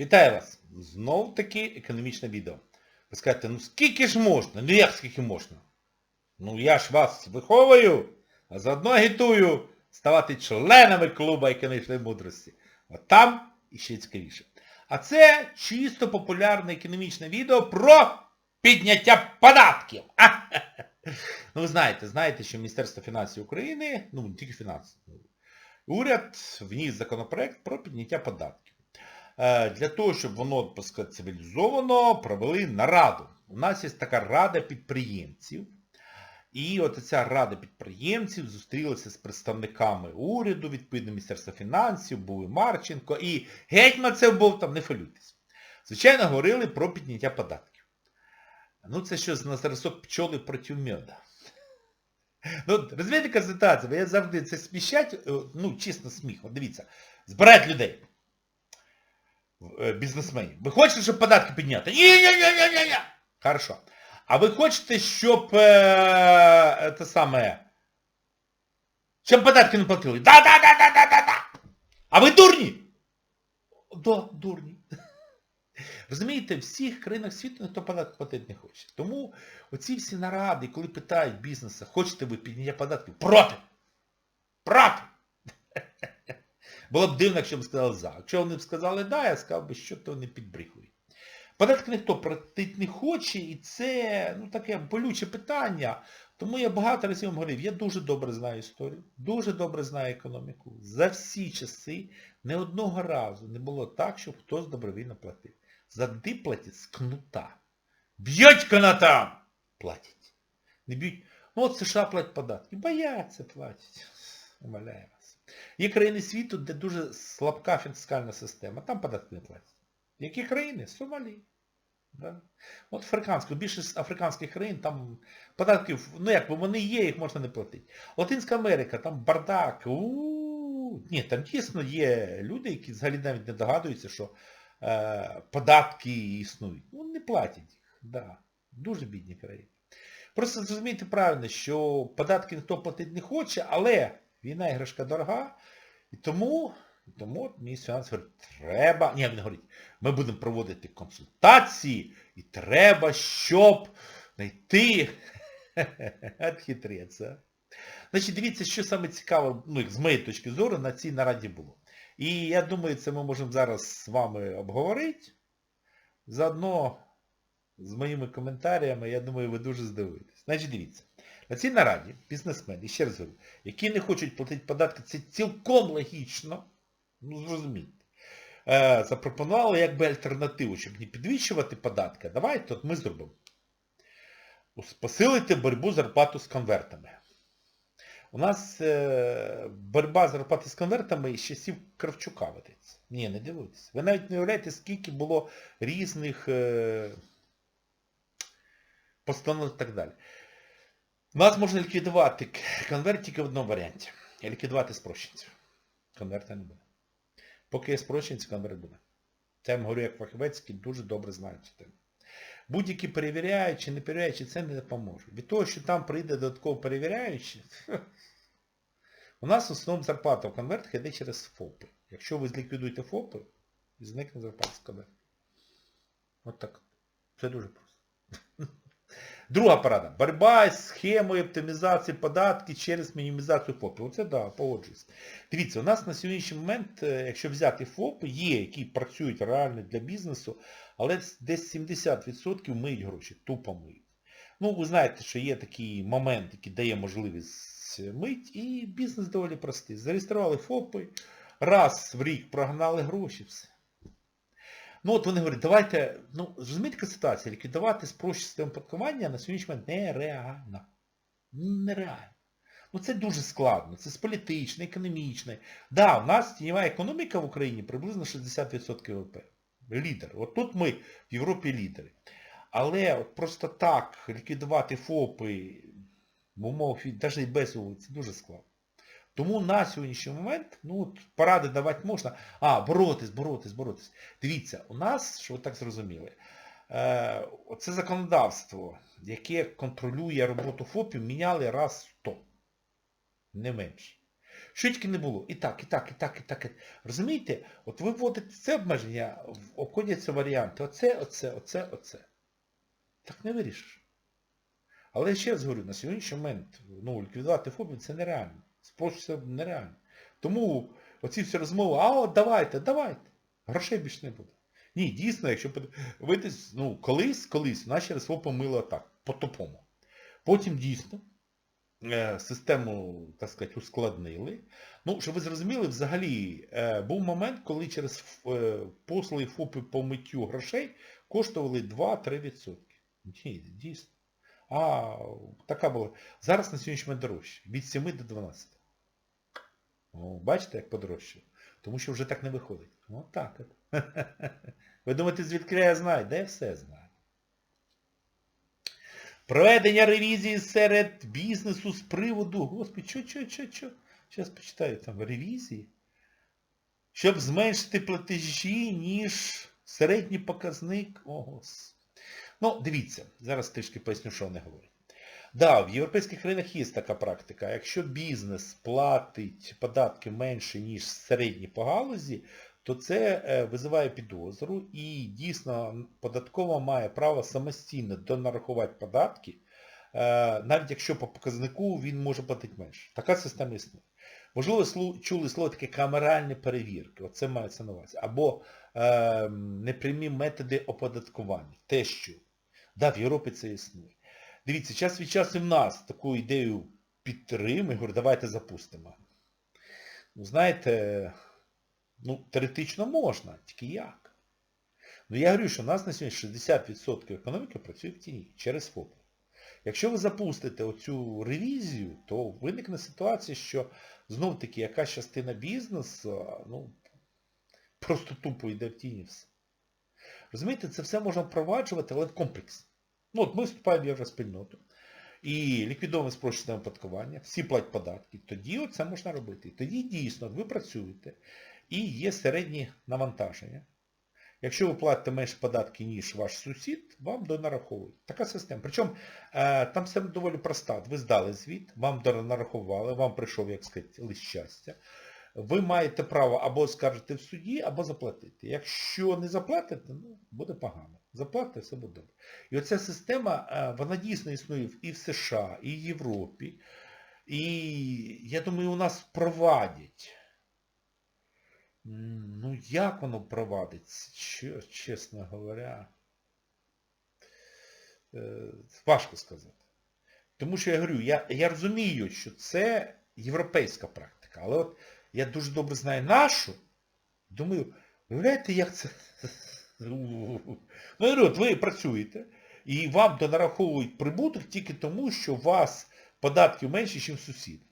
Вітаю вас! Знов таки економічне відео. Ви скажете, ну скільки ж можна? Ну як скільки можна? Ну я ж вас виховую, а заодно агітую ставати членами клубу економічної мудрості. От там іще цікавіше. А це чисто популярне економічне відео про підняття податків. Ну ви знаєте, знаєте, що Міністерство фінансів України, ну не тільки фінансів, уряд вніс законопроект про підняття податків. Е, Для того, щоб воно сказати, цивілізовано, провели нараду. У нас є така рада підприємців. І от ця рада підприємців зустрілася з представниками уряду, відповідно Міністерства фінансів, був і Марченко, і Гетьманцев був там, не хвилюйтесь. Звичайно, говорили про підняття податків. Ну це що на зразок пчоли проти меда. Ну, розумієте, яка ситуація? Бо я завжди це сміщать, е, ну, чесно сміх. От дивіться, збирають людей, бізнесменів. Ви хочете, щоб податки підняти? Ні-ні-ні-ні-ні! Хорошо. А ви хочете, щоб е, те саме, щоб податки не платили? Да-да-да-да-да-да-да! А ви дурні? Да, дурні. Розумієте, в всіх країнах світу ніхто податки платити не хоче. Тому оці всі наради, коли питають бізнеса, хочете ви підняття податків? Проти! Проти! Було б дивно, якщо б сказали за. Якщо вони б сказали да, я сказав би, що то вони підбріхують. Податки ніхто платити не хоче, і це ну, таке болюче питання. Тому я багато разів вам говорив, я дуже добре знаю історію, дуже добре знаю економіку. За всі часи не одного разу не було так, щоб хтось добровільно платив. Завжди платять з кнута. Б'ють канатам! Платять. Не б'ють. Ну от США платять податки. Бояться платять. Умоляю. Є країни світу, де дуже слабка фіскальна система. Там податки не платять. Які країни? Сомалі. Да? От африканська, більшість африканських країн, там податків, ну як, вони є, їх можна не платити. Латинська Америка, там бардак. У-у-у. Ні, там дійсно є люди, які взагалі навіть не догадуються, що е, податки існують. Ну, не платять їх. Да. Дуже бідні країни. Просто зрозумійте правильно, що податки ніхто платити не хоче, але війна іграшка дорога, і тому... Тому міністр фінансів говорить, треба, ні, він говорить, ми будемо проводити консультації, і треба, щоб знайти а. Значить, дивіться, що саме цікаве, ну, з моєї точки зору, на цій нараді було. І я думаю, це ми можемо зараз з вами обговорити. Заодно з моїми коментарями, я думаю, ви дуже здивуєтесь. Значить, дивіться. На цій нараді бізнесмени, ще раз говорю, які не хочуть платити податки, це цілком логічно. Ну, зрозумійте. Е, запропонували якби альтернативу, щоб не підвищувати податки. Давайте от ми зробимо. Посилити боротьбу зарплату з конвертами. У нас е, боротьба зарплати з конвертами з часів Кравчука ведеться. Ні, не дивуйтесь. Ви навіть не уявляєте, скільки було різних е, постанов і так далі. Нас можна ліквідувати конверт тільки в одному варіанті. Ліквідувати спрощенців. Конверта не буде. Поки є спрощенці, конверт буде. Це я говорю як фахівець, який дуже добре знає цю тему. Будь-які перевіряючі, не перевіряючі, це не допоможе. Від того, що там прийде додатково перевіряючи, у нас в основному зарплата в конвертах йде через ФОПи. Якщо ви зліквідуєте ФОПи, зникне зарплата з конверту. От так. Це дуже просто. Друга порада. Боротьба з схемою оптимізації податків через мінімізацію ФОПів. Оце да, погоджуюсь. Дивіться, у нас на сьогоднішній момент, е, якщо взяти ФОПи, є, які працюють реально для бізнесу, але десь 70% миють гроші, тупо миють. Ну, ви знаєте, що є такий момент, який дає можливість мить, і бізнес доволі простий. Зареєстрували ФОПи, раз в рік прогнали гроші, все. Ну от вони говорять, давайте, ну, розумієте, яка ситуація, ліквідувати спрощення систему оподаткування на сьогоднішній момент нереально. Нереально. Ну це дуже складно. Це з політичної, економічної. Так, да, у нас тіньова економіка в Україні приблизно 60% ВВП. Лідер. От тут ми в Європі лідери. Але от просто так ліквідувати ФОПи в умовах, навіть без вулиці, дуже складно. Тому на сьогоднішній момент, ну, от, поради давати можна. А, боротись, боротись, боротись. Дивіться, у нас, що ви так зрозуміли, е, це законодавство, яке контролює роботу ФОПів, міняли раз 100. Не менше. Що тільки не було. І так, і так, і так, і так. Розумієте? От ви вводите це обмеження, обходяться варіанти. Оце, оце, оце, оце. Так не вирішиш. Але я ще раз говорю, на сьогоднішній момент ну, ліквідувати фобію це нереально. Це нереально. Тому оці всі розмови, а от давайте, давайте. Грошей більше не буде. Ні, дійсно, якщо подивитись, ну, колись, колись наші РСО помило так, по-тупому. Потім дійсно е, систему, так сказати, ускладнили. Ну, щоб ви зрозуміли, взагалі е, був момент, коли через е, послуги ФОПи по миттю грошей коштували 2-3%. Ні, дійсно. А така була. Зараз на сьогоднішній момент дорожче. Від 7 до 12. О, бачите, як подорожчало? Тому що вже так не виходить. От так от. Ви думаєте, звідки я знаю? Де я все знаю. Проведення ревізії серед бізнесу з приводу, господи, що, що, що, що? Зараз почитаю там ревізії. Щоб зменшити платежі, ніж середній показник. О, Господи. Ну, дивіться, зараз трішки поясню, що вони говорять. Да, в європейських країнах є така практика. Якщо бізнес платить податки менше, ніж середні по галузі, то це е, визиває підозру і дійсно податкова має право самостійно донарахувати податки, е, навіть якщо по показнику він може платити менше. Така система існує. Можливо, чули слово таке камеральні перевірки, оце мається на увазі. Або е, непрямі методи оподаткування. Те, що. Да, в Європі це існує. Дивіться, час від часу в нас таку ідею підтримує, говорю, давайте запустимо. Ну, знаєте, ну, теоретично можна, тільки як? Ну я говорю, що у нас на сьогодні 60% економіки працює в тіні через ФОП. Якщо ви запустите оцю ревізію, то виникне ситуація, що знов таки якась частина бізнесу, ну, просто тупо йде в тіні все. Розумієте, це все можна впроваджувати, але в комплексі. Ну от ми вступаємо в євроспільноту і ліквідовуємо спрощене оподаткування, всі платять податки, тоді це можна робити. Тоді дійсно ви працюєте і є середні навантаження. Якщо ви платите менше податки, ніж ваш сусід, вам донараховують. Така система. Причому е, там все доволі проста. Ви здали звіт, вам донарахували, вам прийшов, як сказати, лист щастя. Ви маєте право або скаржити в суді, або заплатити. Якщо не заплатите, ну, буде погано. Заплатите, все буде добре. І оця система, е, вона дійсно існує і в США, і в Європі. І я думаю, у нас впровадять. Ну, як воно впровадиться, чесно говоря. Е, Важко сказати. Тому що я говорю, я, я розумію, що це європейська практика. Але от я дуже добре знаю нашу. Думаю, уявляєте, як це. Ну, я ви працюєте, і вам донараховують прибуток тільки тому, що у вас податків менше, ніж у сусіда.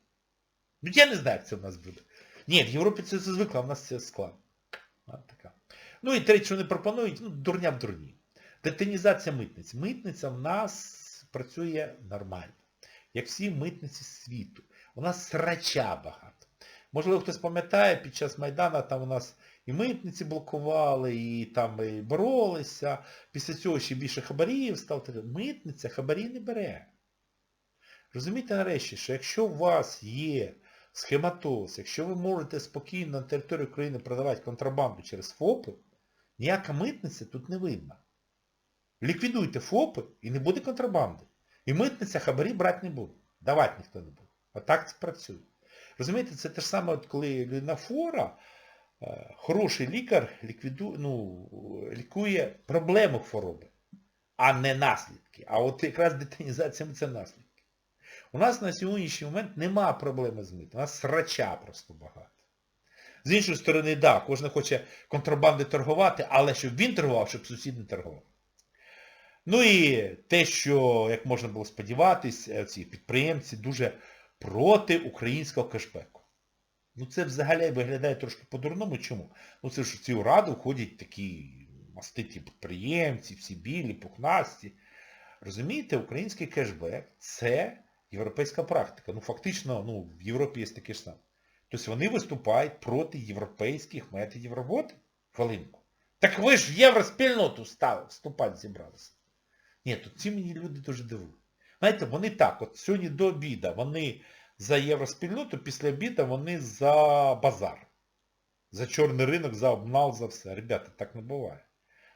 Ну я не знаю, як це в нас буде. Ні, в Європі це, це звикло, а в нас це складно. Така. Ну і третє, що вони пропонують, ну, дурня в дурні. Детинізація митниць. Митниця в нас працює нормально. Як всі митниці світу. У нас срача багато. Можливо, хтось пам'ятає, під час Майдана там у нас і митниці блокували, і там і боролися. Після цього ще більше хабарів став. Митниця хабарі не бере. Розумієте нарешті, що якщо у вас є схематоз, якщо ви можете спокійно на території України продавати контрабанду через ФОПи, ніяка митниця тут не видна. Ліквідуйте ФОПи і не буде контрабанди. І митниця хабарі брати не буде. Давати ніхто не буде. Отак це працює. Розумієте, це те ж саме, от коли людина хвора, е, хороший лікар ліквіду, ну, лікує проблему хвороби, а не наслідки. А от якраз детинізація це наслідки. У нас на сьогоднішній момент нема проблеми з митом. У нас срача просто багато. З іншої сторони, так, да, кожен хоче контрабанди торгувати, але щоб він торгував, щоб сусід не торгував. Ну і те, що, як можна було сподіватись, е, ці підприємці дуже проти українського кешбеку. Ну це взагалі виглядає трошки по-дурному. Чому? Ну це ж в цю раду входять такі маститі підприємці, всі білі, пухнасті. Розумієте, український кешбек це європейська практика. Ну фактично, ну, в Європі є таке ж саме. Тобто вони виступають проти європейських методів роботи. Хвилинку. Так ви ж в євроспільноту стали, вступати зібралися. Ні, тут ці мені люди дуже дивують. Знаєте, вони так, от сьогодні до обіда, вони за євроспільноту, після обіду вони за базар. За чорний ринок, за обнал, за все. Ребята, так не буває.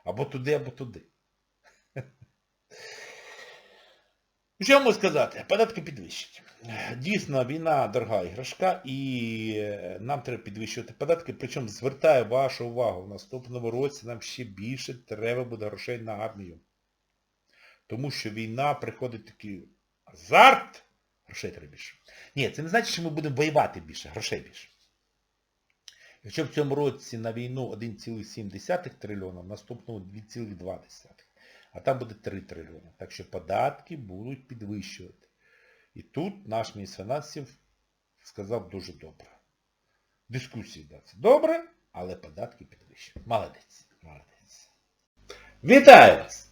Або туди, або туди. Ну, Що можу сказати? Податки підвищать. Дійсно, війна дорога іграшка і е, нам треба підвищувати податки. Причому звертаю вашу увагу, в наступному році нам ще більше треба буде грошей на армію. Тому що війна приходить такий азарт, грошей треба більше. Ні, це не значить, що ми будемо воювати більше, грошей більше. Якщо в цьому році на війну 1,7 трильйона, наступному 2,2. А там буде 3 трильйони. Так що податки будуть підвищувати. І тут наш міністр фінансів сказав дуже добре. Дискусії, да, це добре, але податки підвищують. Молодець, молодець. Вітаю вас!